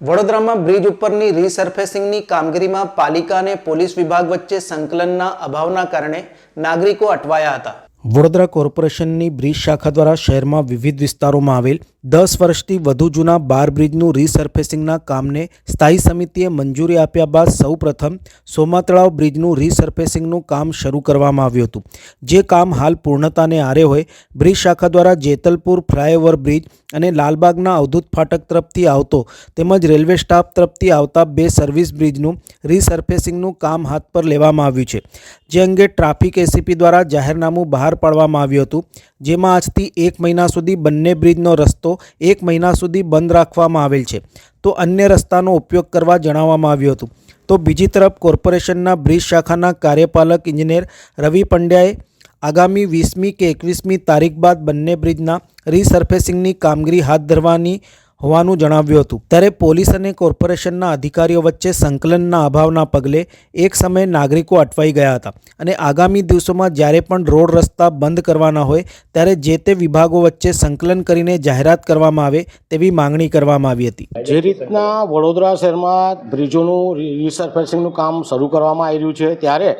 વડોદરામાં બ્રિજ ઉપરની રીસર્ફેસિંગની કામગીરીમાં પાલિકા અને પોલીસ વિભાગ વચ્ચે સંકલનના અભાવના કારણે નાગરિકો અટવાયા હતા. વડોદરા કોર્પોરેશનની બ્રિજ શાખા દ્વારા શહેરમાં વિવિધ વિસ્તારોમાં આવેલ દસ વર્ષથી વધુ જૂના બાર બ્રિજનું રીસર્ફેસિંગના કામને સ્થાયી સમિતિએ મંજૂરી આપ્યા બાદ સૌપ્રથમ સોમા તળાવ બ્રિજનું રીસર્ફેસિંગનું કામ શરૂ કરવામાં આવ્યું હતું. જે કામ હાલ પૂર્ણતાને આરે હોય, બ્રિજ શાખા દ્વારા જેતલપુર, ફ્લાયઓવર બ્રિજ અને લાલબાગના અવધૂત ફાટક તરફથી આવતો તેમજ રેલવે સ્ટાફ તરફથી આવતા બે સર્વિસ બ્રિજનું રીસર્ફેસિંગનું કામ હાથ પર લેવામાં આવ્યું છે. જે અંગે ટ્રાફિક એસીપી દ્વારા જાહેરનામું બહાર પાડવામાં આવ્યું હતું, જેમાં આજથી એક મહિના સુધી બંને બ્રિજનો રસ્તો એક મહિના સુધી બંધ રાખવામાં આવેલ છે. તો અન્ય રસ્તાનો ઉપયોગ કરવા જણાવવામાં આવ્યું હતું. તો બીજી તરફ કોર્પોરેશનના બ્રિજ શાખાના કાર્યપાલક ઇજનેર રવિ પંડ્યાએ આગામી વીસમી કે એકવીસમી તારીખ બાદ બંને બ્રિજના રીસર્ફેસિંગની કામગીરી હાથ ધરવાની હોવાનું જણાવ્યું હતું. ત્યારે પોલીસ અને કોર્પોરેશનના અધિકારીઓ વચ્ચે સંકલનના અભાવના પગલે એક સમયે નાગરિકો અટવાઈ ગયા હતા અને આગામી દિવસોમાં જ્યારે પણ રોડ રસ્તા બંધ કરવાના હોય ત્યારે જે તે વિભાગો વચ્ચે સંકલન કરીને જાહેરાત કરવામાં આવે તેવી માંગણી કરવામાં આવી હતી. જે રીતના વડોદરા શહેરમાં બ્રિજોનું રિસર્ફેસિંગનું કામ શરૂ કરવામાં આવી રહ્યું છે, ત્યારે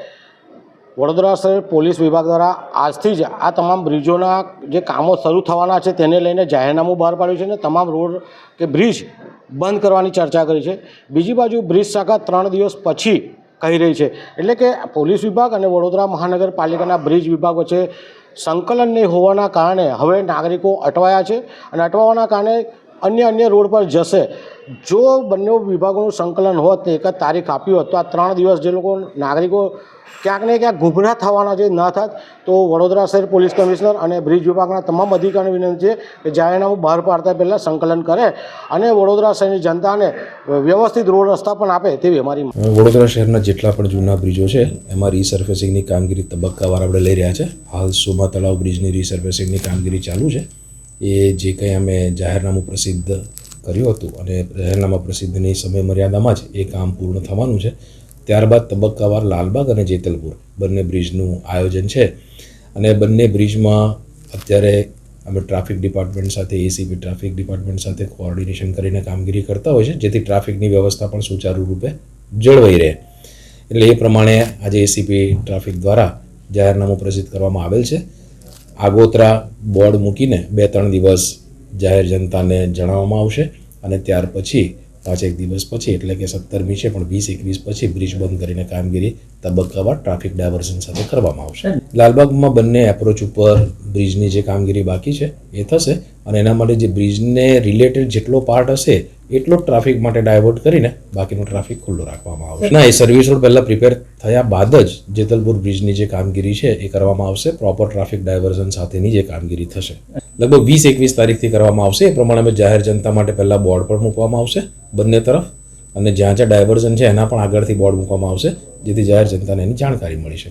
વડોદરા શહેર પોલીસ વિભાગ દ્વારા આજથી જ આ તમામ બ્રિજોના જે કામો શરૂ થવાના છે તેને લઈને જાહેરનામું બહાર પાડ્યું છે અને તમામ રોડ કે બ્રિજ બંધ કરવાની ચર્ચા કરી છે. બીજી બાજુ બ્રિજ શાખા ત્રણ દિવસ પછી કહી રહી છે. એટલે કે પોલીસ વિભાગ અને વડોદરા મહાનગરપાલિકાના બ્રિજ વિભાગ વચ્ચે સંકલન નહીં હોવાના કારણે હવે નાગરિકો અટવાયા છે અને અટવાવાના કારણે અન્ય અન્ય રોડ પર જશે. જો બંને વિભાગોનું સંકલન હોત ને એક જ તારીખ આપી હોત, તો આ ત્રણ દિવસ જે લોકો નાગરિકો ક્યાંક ને ક્યાંક ગુમરાહ થવાના છે, ન થાત, તો વડોદરા શહેર પોલીસ કમિશનર અને બ્રિજ વિભાગના તમામ અધિકારીને વિનંતી છે કે જાહેરનામું બહાર પાડતા પહેલાં સંકલન કરે અને વડોદરા શહેરની જનતાને વ્યવસ્થિત રોડ રસ્તા પણ આપે તેવી અમારી વડોદરા શહેરના જેટલા પણ જૂના બ્રિજો છે, એમાં રીસર્ફેસિંગની કામગીરી તબક્કાવાર આપણે લઈ રહ્યા છે. હાલ સોમા તળાવ બ્રિજની રીસર્ફેસિંગની કામગીરી ચાલુ છે. એ જે કંઈ અમે જાહેરનામું પ્રસિદ્ધ કર્યું હતું અને જાહેરનામા પ્રસિદ્ધની સમય મર્યાદામાં જ એ કામ પૂર્ણ થવાનું છે. ત્યારબાદ તબક્કાવાર લાલબાગ અને જેતલપુર બંને બ્રિજનું આયોજન છે. અને બંને બ્રિજમાં અત્યારે અમે ટ્રાફિક ડિપાર્ટમેન્ટ સાથે એસીપી ટ્રાફિક ડિપાર્ટમેન્ટ સાથે કોઓર્ડિનેશન કરીને કામગીરી કરતા હોય છે, જેથી ટ્રાફિકની વ્યવસ્થા પણ સુચારુ રૂપે જળવાઈ રહે. એટલે એ પ્રમાણે આજે એસીપી ટ્રાફિક દ્વારા જાહેરનામું પ્રસિદ્ધ કરવામાં આવેલ છે. આગોતરા બોર્ડ મૂકીને બે ત્રણ દિવસ જાહેર જનતાને જણાવવામાં આવશે અને ત્યાર પછી પાંચેક દિવસ પછી એટલે કે સત્તરમી છે પણ વીસ એકવીસ પછી બ્રિજ બંધ કરીને કામગીરી તબક્કાવાર ટ્રાફિક ડાયવર્ઝન સાથે કરવામાં આવશે. લાલબાગમાં બંને એપ્રોચ ઉપર બ્રિજની જે કામગીરી બાકી છે એ થશે અને એના માટે જે બ્રિજને રિલેટેડ જેટલો પાર્ટ હશે એટલો ટ્રાફિક માટે ડાયવર્ટ કરીને બાકીનો ટ્રાફિક ખુલ્લો રાખવામાં આવશે. ના એ સર્વિસ રોડ પહેલાં પ્રિપેર થયા બાદ જ જેતલપુર બ્રિજની જે કામગીરી છે એ કરવામાં આવશે. પ્રોપર ટ્રાફિક ડાયવર્ઝન સાથેની જે કામગીરી થશે. લગભગ વીસ એકવીસ તારીખથી કરવામાં આવશે. એ પ્રમાણે અમે જાહેર જનતા માટે પહેલાં બોર્ડ પણ મૂકવામાં આવશે બંને તરફ. અને જ્યાં જ્યાં ડાયવર્ઝન છે એના પણ આગળથી બોર્ડ મૂકવામાં આવશે, જેથી જાહેર જનતાને એની જાણકારી મળી શકે.